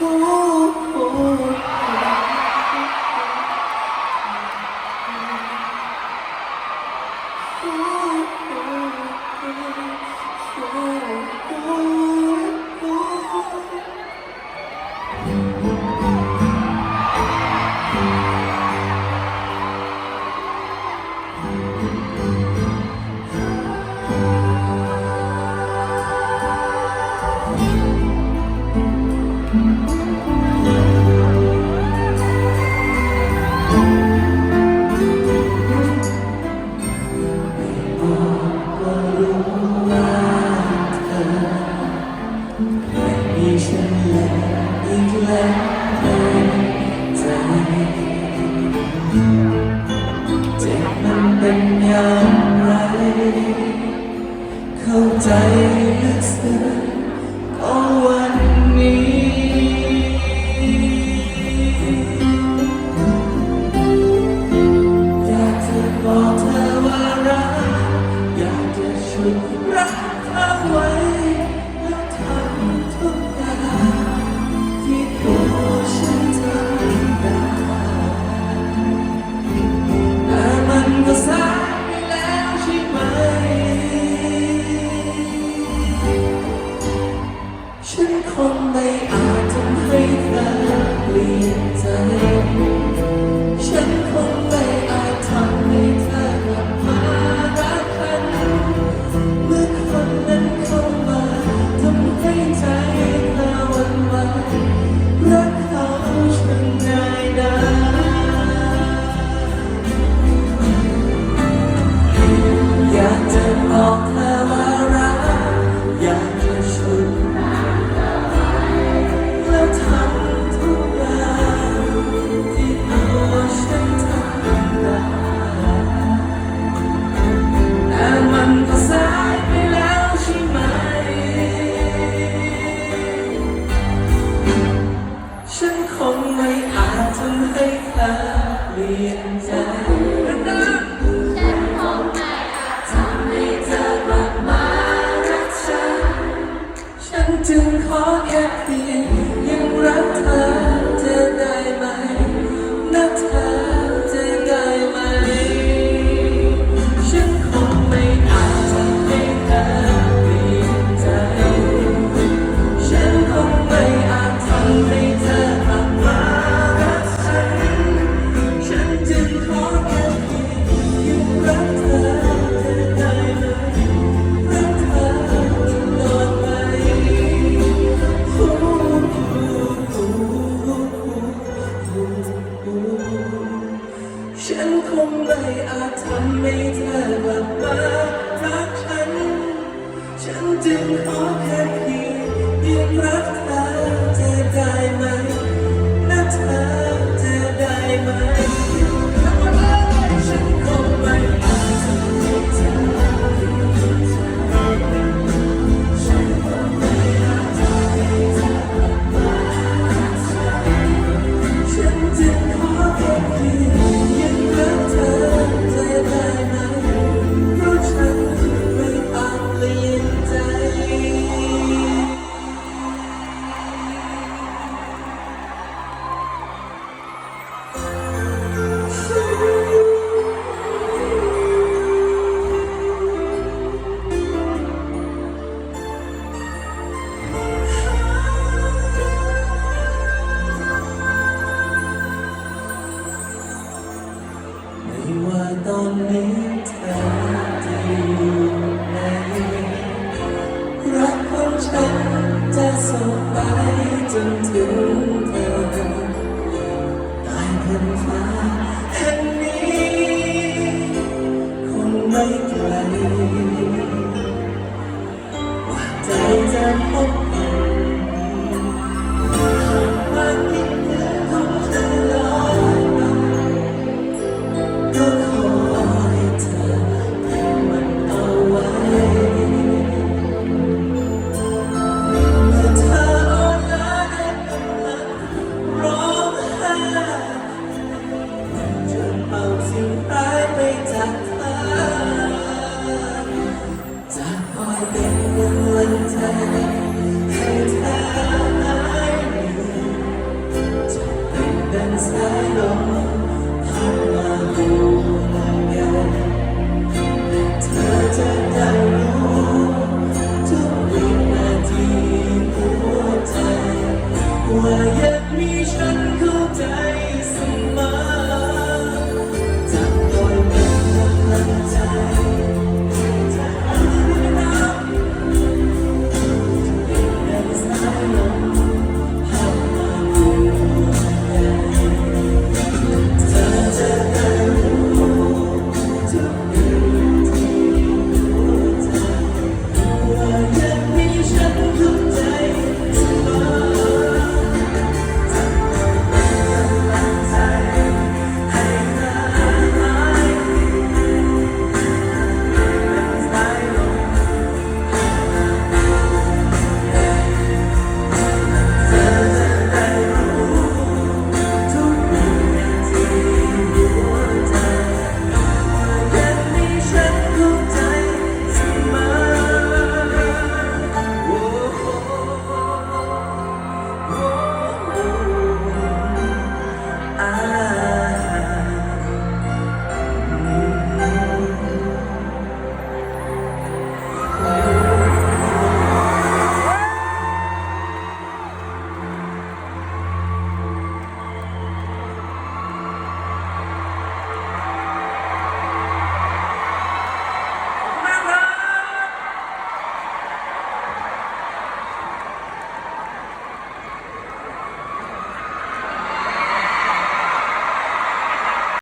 oh. oh, oh. ็นอย่างไร เข้าใจลึกซึ้งก็ว่า คงไม่อาจทำให้เธอเปลี่ยนใจ ฉันคงไม่อาจทำให้เธอกลับมารักกันเมื่อคนนั้นเข้ามาทำให้ใจเธอหวันไหวรักเขาฉันง่ายดาอยากจะบอกเธอ okay? ตอนนี้เธอจะไหนรักของฉันจะส่งไปจนถึงเธอใต้พื้นฟ